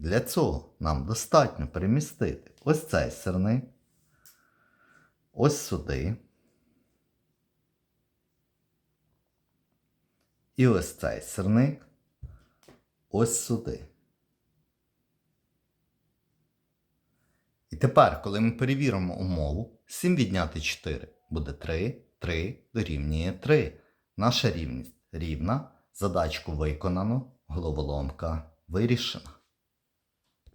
Для цього нам достатньо перемістити ось цей сирник, ось сюди. І ось цей сирник ось сюди. І тепер, коли ми перевіримо умову, 7 відняти 4 буде 3, 3 дорівнює 3. Наша рівність рівна, задачку виконано, головоломка вирішена.